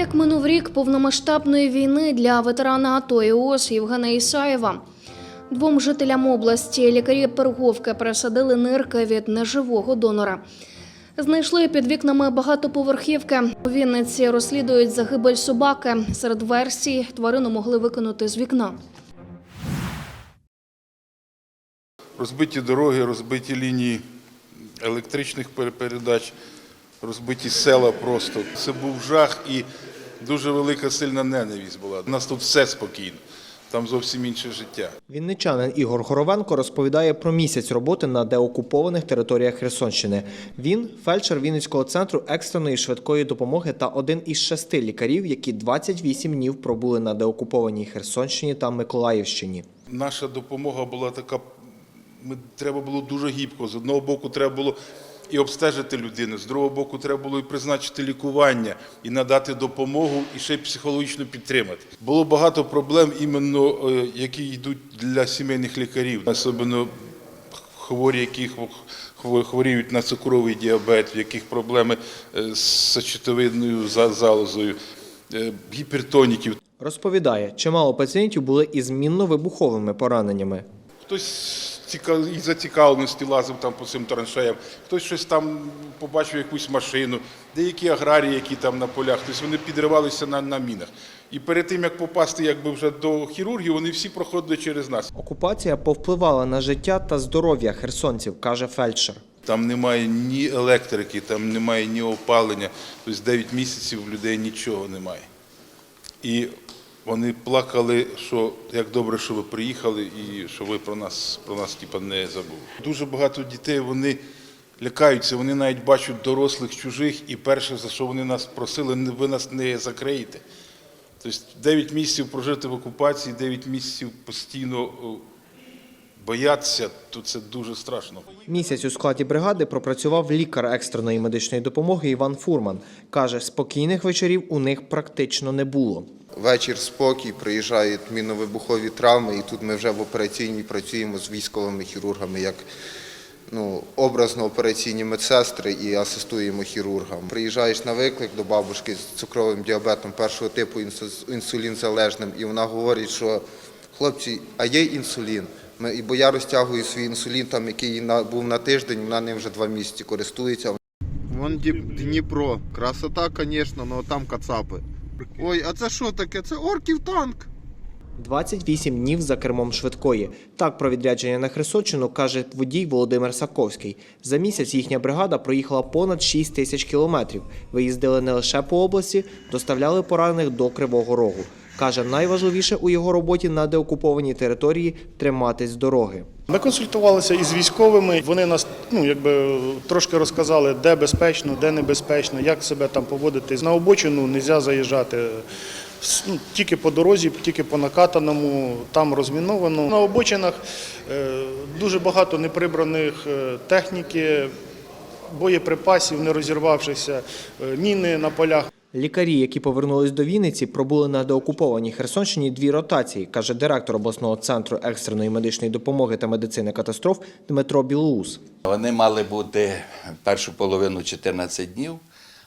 Як минув рік повномасштабної війни для ветерана АТО і ООС Євгена Ісаєва, двом жителям області лікарі Перговки пересадили нирки від неживого донора. Знайшли під вікнами багатоповерхівки. У Вінниці розслідують загибель собаки. Серед версій тварину могли викинути з вікна. Розбиті дороги, розбиті лінії електричних пер- передач, розбиті села просто. Це був жах і дуже велика сильна ненависть була. У нас тут все спокійно, там зовсім інше життя. Вінничанин Ігор Хоровенко розповідає про місяць роботи на деокупованих територіях Херсонщини. Він фельдшер Вінницького центру екстреної швидкої допомоги та один із шести лікарів, які 28 днів пробули на деокупованій Херсонщині та Миколаївщині. Наша допомога була така, ми, треба було дуже гібко. З одного боку, треба було і обстежити людину, з другого боку, треба було і призначити лікування, і надати допомогу, і ще й психологічно підтримати. Було багато проблем, іменно е, які йдуть для сімейних лікарів, особливо хворі, які хворіють на цукровий діабет, в яких проблеми е, з сечовидною залозою, е, гіпертоніків. Розповідає, чимало пацієнтів були із мінно-вибуховими пораненнями. Хтось із зацікавленості лазив там по цим траншеям, хтось щось там побачив якусь машину, деякі аграрії, які там на полях, тобто вони підривалися на, на мінах. І перед тим, як попасти якби вже до хірургів, вони всі проходили через нас. Окупація повпливала на життя та здоров'я херсонців, каже фельдшер. Там немає ні електрики, там немає ні опалення. Тобто 9 місяців в людей нічого немає. І вони плакали, що як добре, що ви приїхали і що ви про нас, про нас типа, не забули. Дуже багато дітей вони лякаються, вони навіть бачать дорослих чужих, і перше, за що вони нас просили, ви нас не закриєте. Тобто 9 місяців прожити в окупації, 9 місяців постійно о, боятися, то це дуже страшно. Місяць у складі бригади пропрацював лікар екстреної медичної допомоги Іван Фурман. Каже, спокійних вечорів у них практично не було. Вечір спокій, приїжджають міновибухові травми, і тут ми вже в операційній працюємо з військовими хірургами, як ну, образно операційні медсестри і асистуємо хірургам. Приїжджаєш на виклик до бабушки з цукровим діабетом першого типу інсу- інсулінзалежним, і вона говорить, що хлопці, а є інсулін. Ми, бо я розтягую свій інсулін, там, який був на тиждень, вона ним вже два місяці користується. Вон Дніпро. Красота, звісно, але там кацапи. Ой, а це що таке? Це орків танк. 28 днів за кермом швидкої. Так про відрядження на Херсонщину каже водій Володимир Саковський. За місяць їхня бригада проїхала понад 6 тисяч кілометрів. Виїздили не лише по області, доставляли поранених до Кривого Рогу. Каже, найважливіше у його роботі на деокупованій території триматись дороги. Ми консультувалися із військовими. Вони нас ну якби трошки розказали, де безпечно, де небезпечно, як себе там поводити. На обочину не можна заїжджати. Ну, тільки по дорозі, тільки по накатаному, там розміновано. На обочинах е, дуже багато неприбраних е, техніки, боєприпасів, не розірвавшихся, е, міни на полях. Лікарі, які повернулись до Вінниці, пробули на деокупованій Херсонщині дві ротації, каже директор обласного центру екстреної медичної допомоги та медицини катастроф Дмитро Білоус. Вони мали бути першу половину 14 днів,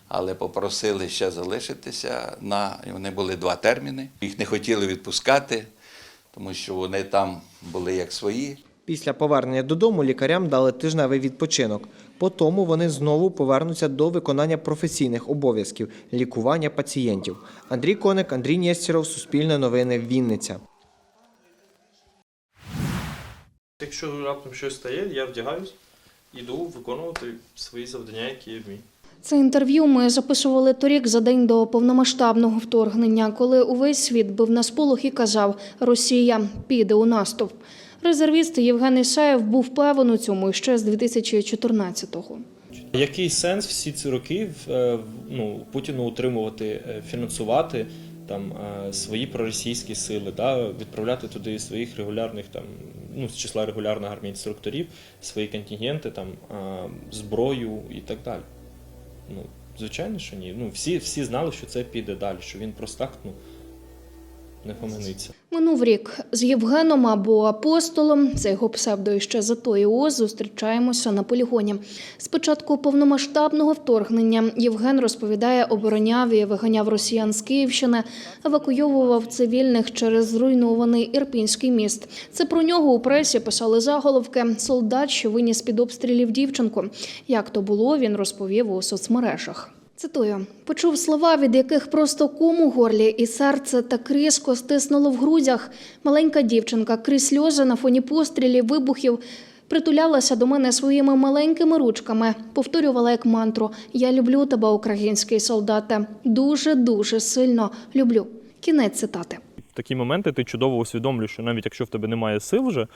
але попросили ще залишитися на вони були два терміни. Їх не хотіли відпускати, тому що вони там були як свої. Після повернення додому лікарям дали тижневий відпочинок. По тому вони знову повернуться до виконання професійних обов'язків лікування пацієнтів. Андрій Коник, Андрій Нєстєров, Суспільне новини, Вінниця. Якщо раптом щось стає, я вдягаюсь, іду виконувати свої завдання, які я вмію. Це інтерв'ю ми записували торік за день до повномасштабного вторгнення, коли увесь світ бив на сполох і казав «Росія піде у наступ». Резервіст Євген Ісаєв був певен у цьому ще з 2014-го. Який сенс всі ці роки е, ну, Путіну утримувати, е, фінансувати там е, свої проросійські сили, да, відправляти туди своїх регулярних там, ну, з числа регулярних армій інструкторів, свої контингенти, там, зброю і так далі. Ну, звичайно, що ні. Ну, всі, всі знали, що це піде далі, що він просто так ну, не гомониться. Минув рік з Євгеном або апостолом, це його псевдо іще за той ООС, зустрічаємося на полігоні. Спочатку повномасштабного вторгнення Євген розповідає, обороняв і виганяв росіян з Київщини, евакуйовував цивільних через зруйнований Ірпінський міст. Це про нього у пресі писали заголовки «Солдат, що виніс під обстрілів дівчинку». Як то було, він розповів у соцмережах. Цитую, почув слова, від яких просто ком у горлі, і серце так різко стиснуло в грудях. Маленька дівчинка крізь сльози на фоні пострілів, вибухів. Притулялася до мене своїми маленькими ручками, повторювала як мантру: Я люблю тебе, український солдате. Дуже дуже сильно люблю. Кінець цитати. в такі моменти ти чудово усвідомлюєш, що навіть якщо в тебе немає сил вже,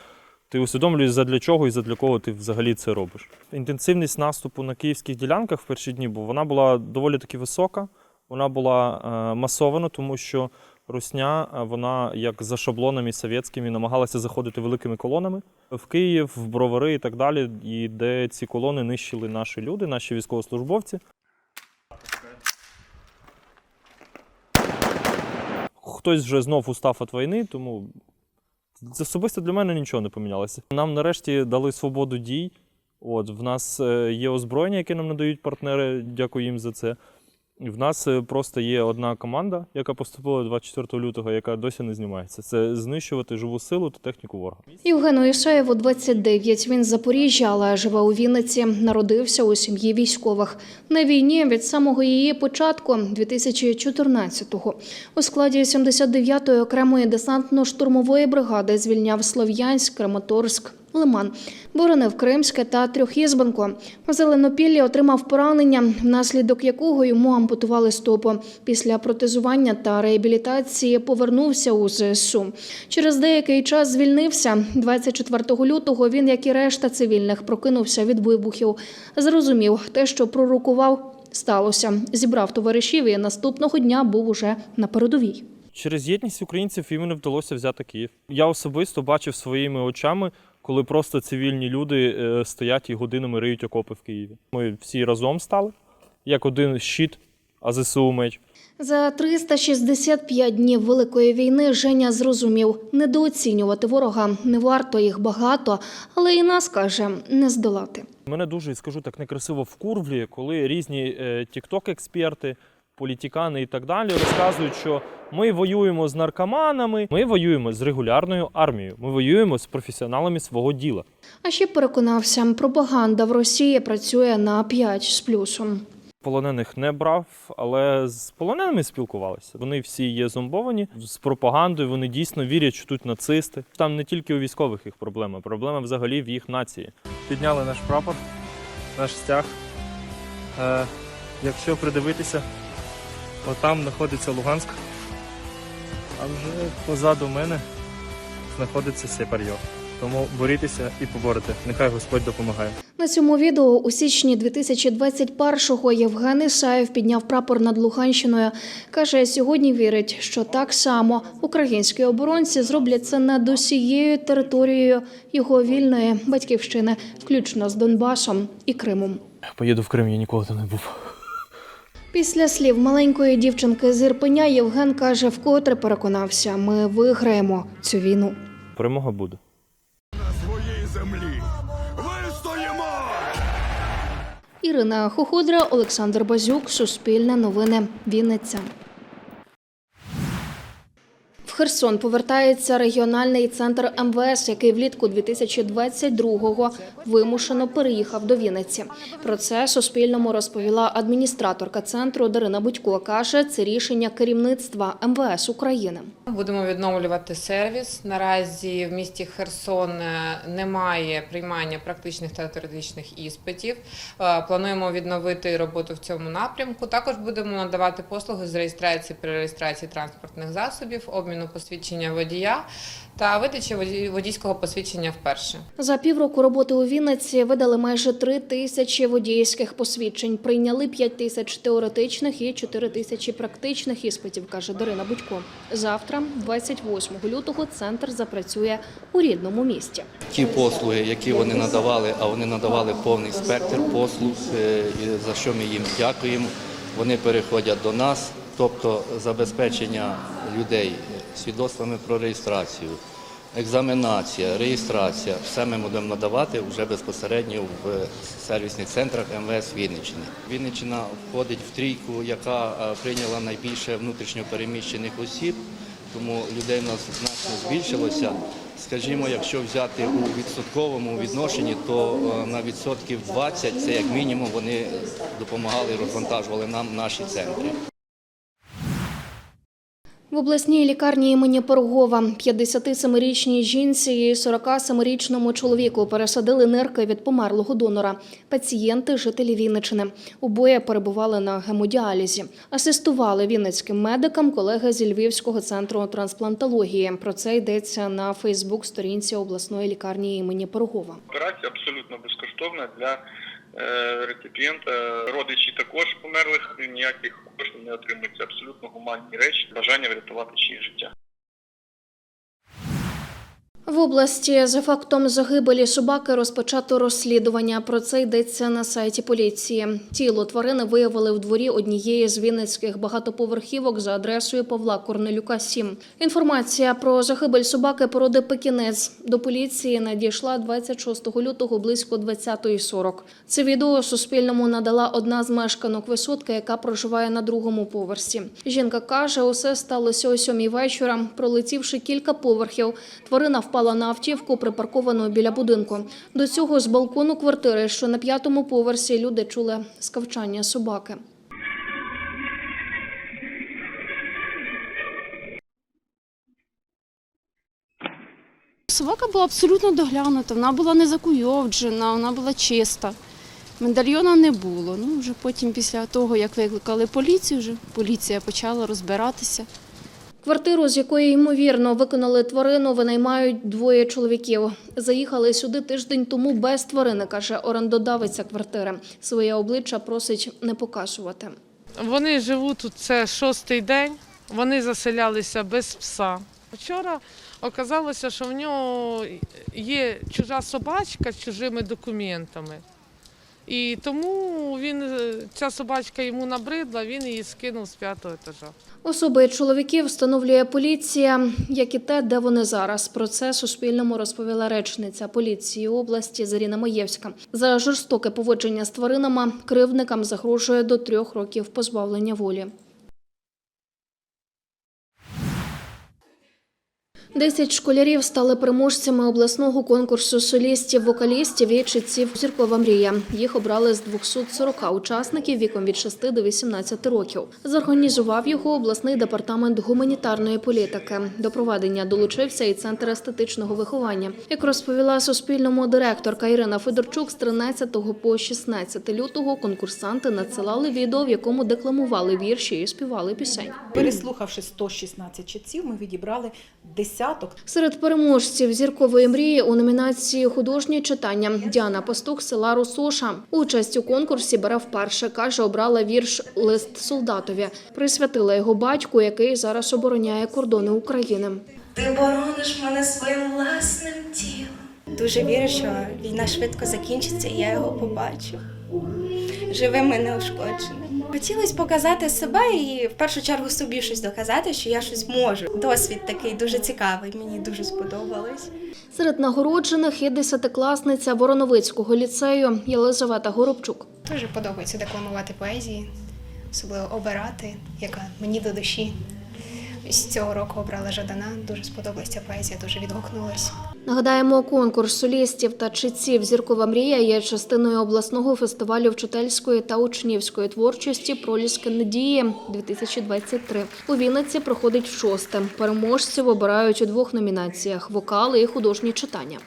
ти усвідомлюєш, задля чого і задля кого ти взагалі це робиш. Інтенсивність наступу на київських ділянках в перші дні, бо вона була доволі таки висока, вона була е, масована, тому що Русня, е, вона як за шаблонами совєтськими намагалася заходити великими колонами в Київ, в Бровари і так далі, і де ці колони нищили наші люди, наші військовослужбовці. Хтось вже знов устав від війни, тому особисто для мене нічого не помінялося. Нам нарешті дали свободу дій. От, в нас е, є озброєння, яке нам надають партнери, дякую їм за це. В нас е, просто є одна команда, яка поступила 24 лютого, яка досі не знімається. Це знищувати живу силу та техніку ворога. Євгену Ісаєву 29. Він з Запоріжжя, але живе у Вінниці. Народився у сім'ї військових. На війні від самого її початку, 2014-го. У складі 79-ї окремої десантно-штурмової бригади звільняв Слов'янськ, Краматорськ, Лиман, боронив Кримське та Трьохізбенко. У Зеленопіллі отримав поранення, внаслідок якого йому ампутували стопу. Після протезування та реабілітації повернувся у ЗСУ. Через деякий час звільнився. 24 лютого він, як і решта цивільних, прокинувся від вибухів. Зрозумів, те, що пророкував, сталося. Зібрав товаришів і наступного дня був уже на передовій. Через єдність українців іменно вдалося взяти Київ. Я особисто бачив своїми очами, коли просто цивільні люди е, стоять і годинами риють окопи в Києві. Ми всі разом стали, як один щит, а ЗСУ меч. За 365 днів Великої війни Женя зрозумів, недооцінювати ворога не варто їх багато, але і нас каже не здолати. Мене дуже, скажу так, некрасиво вкурвлює, коли різні е, тікток-експерти, політикани і так далі розказують, що ми воюємо з наркоманами, ми воюємо з регулярною армією, ми воюємо з професіоналами свого діла. А ще переконався, пропаганда в Росії працює на 5 з плюсом. Полонених не брав, але з полоненими спілкувалися. Вони всі є зомбовані з пропагандою. Вони дійсно вірять, що тут нацисти. Там не тільки у військових їх проблема, проблема взагалі в їх нації. підняли наш прапор, наш стяг. Е, якщо придивитися, отам знаходиться Луганськ, а вже позаду мене знаходиться Сепар'йо. Тому борітеся і поборете. Нехай Господь допомагає. На цьому відео у січні 2021-го Євген Ісаєв підняв прапор над Луганщиною. Каже, сьогодні вірить, що так само українські оборонці зроблять це над усією територією його вільної батьківщини, включно з Донбасом і Кримом. Поїду в Крим, я ніколи там не був. Після слів маленької дівчинки з Ірпеня Євген каже, вкотре переконався, ми виграємо цю війну. Перемога буде. На своїй землі вистоїмо! Ірина Хохудра, Олександр Базюк, Суспільне новини, Вінниця. Херсон повертається регіональний центр МВС, який влітку 2022-го вимушено переїхав до Вінниці. Про це Суспільному розповіла адміністраторка центру Дарина Будько. Каже, це рішення керівництва МВС України. Будемо відновлювати сервіс. Наразі в місті Херсон е, немає приймання практичних та теоретичних іспитів. Е, Плануємо відновити роботу в цьому напрямку. Також будемо надавати послуги з реєстрації при реєстрації транспортних засобів, обміну посвідчення водія та видачі воді- водійського посвідчення вперше. За півроку роботи у Вінниці видали майже три тисячі водійських посвідчень. Прийняли 5 тисяч теоретичних і 4 тисячі практичних іспитів, каже Дарина Будько. Завтра, 28 лютого, центр запрацює у рідному місті. ті послуги, які вони надавали, а вони надавали повний спектр послуг, е, за що ми їм дякуємо. Вони переходять до нас, тобто забезпечення людей свідоцтвами про реєстрацію, екзаменація, реєстрація. Все ми будемо надавати вже безпосередньо в сервісних центрах МВС Вінниччини. Вінниччина входить в трійку, яка е, прийняла найбільше внутрішньопереміщених осіб, тому людей у нас значно збільшилося. Скажімо, якщо взяти у відсотковому відношенні, то е, на відсотків 20 це як мінімум вони допомагали, розвантажували нам наші центри. В обласній лікарні імені Пирогова 57-річній жінці і 47-річному чоловіку пересадили нирки від померлого донора. Пацієнти – жителі Вінничини. Обоє перебували на гемодіалізі. Асистували вінницьким медикам колеги зі Львівського центру трансплантології. Про це йдеться на Фейсбук-сторінці обласної лікарні імені Пирогова. Операція абсолютно безкоштовна для реципієнта. Родичі також померлих ніяких коштів не отримується. Абсолютно гуманні речі, бажання врятувати чиє життя. В області за фактом загибелі собаки розпочато розслідування. Про це йдеться на сайті поліції. Тіло тварини виявили в дворі однієї з вінницьких багатоповерхівок за адресою Павла Корнелюка. 7. Інформація про загибель собаки породи пекінець до поліції надійшла 26 лютого близько 20.40. Це відео Суспільному надала одна з мешканок висотки, яка проживає на другому поверсі. Жінка каже, усе сталося о сьомій вечора. Пролетівши кілька поверхів, тварина впала на автівку, припарковану біля будинку. До цього з балкону квартири, що на п'ятому поверсі, люди чули скавчання собаки. Собака була абсолютно доглянута, вона була не закуйовджена, вона була чиста. Медальйона не було. Ну, вже потім, після того, як викликали поліцію, вже поліція почала розбиратися. Квартиру, з якої ймовірно виконали тварину, винаймають двоє чоловіків. Заїхали сюди тиждень тому без тварини, каже орендодавиця квартири. Своє обличчя просить не показувати. Вони живуть тут це шостий день, вони заселялися без пса. Вчора оказалося, що в нього є чужа собачка з чужими документами. І тому він, е, ця собачка йому набридла, він її скинув з п'ятого етажа. Особи чоловіків встановлює поліція, як і те, де вони зараз. Про це Суспільному розповіла речниця поліції області Заріна Маєвська. За жорстоке поводження з тваринами кривдникам загрожує до трьох років позбавлення волі. Десять школярів стали переможцями обласного конкурсу солістів-вокалістів і читців Зіркова мрія. Їх обрали з 240 учасників віком від 6 до 18 років. Зорганізував його обласний департамент гуманітарної політики. До проведення долучився і центр естетичного виховання. Як розповіла Суспільному директорка Ірина Федорчук, з 13 по 16 лютого конкурсанти надсилали відео, в якому декламували вірші і співали пісень. Переслухавши 116 читців, ми відібрали десяток. Серед переможців зіркової мрії у номінації художнє читання Діана Пастух села Русоша. Участь у конкурсі бере вперше. каже, обрала вірш Лист солдатові. Присвятила його батьку, який зараз обороняє кордони України. Ти борониш мене своїм власним тілом. Дуже вірю, що війна швидко закінчиться, і я його побачу. Живим і неушкодженим. Хотілося показати себе і в першу чергу собі щось доказати, що я щось можу. Досвід такий дуже цікавий, мені дуже сподобалось. Серед нагороджених є десятикласниця Вороновицького ліцею Єлизавета Горобчук. Дуже подобається декламувати поезії, особливо обирати, яка мені до душі. Ось цього року обрала Жадана, дуже сподобалася ця поезія, дуже відгукнулася. Нагадаємо, конкурс солістів та читців Зіркова мрія є частиною обласного фестивалю вчительської та учнівської творчості Проліски надії 2023 У Вінниці проходить вшосте. шосте. Переможців обирають у двох номінаціях: вокали і художні читання.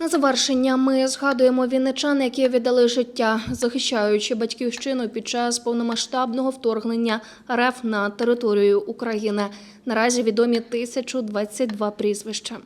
На завершення ми згадуємо вінничан, які віддали життя, захищаючи батьківщину під час повномасштабного вторгнення РФ на територію України. Наразі відомі 1022 прізвища.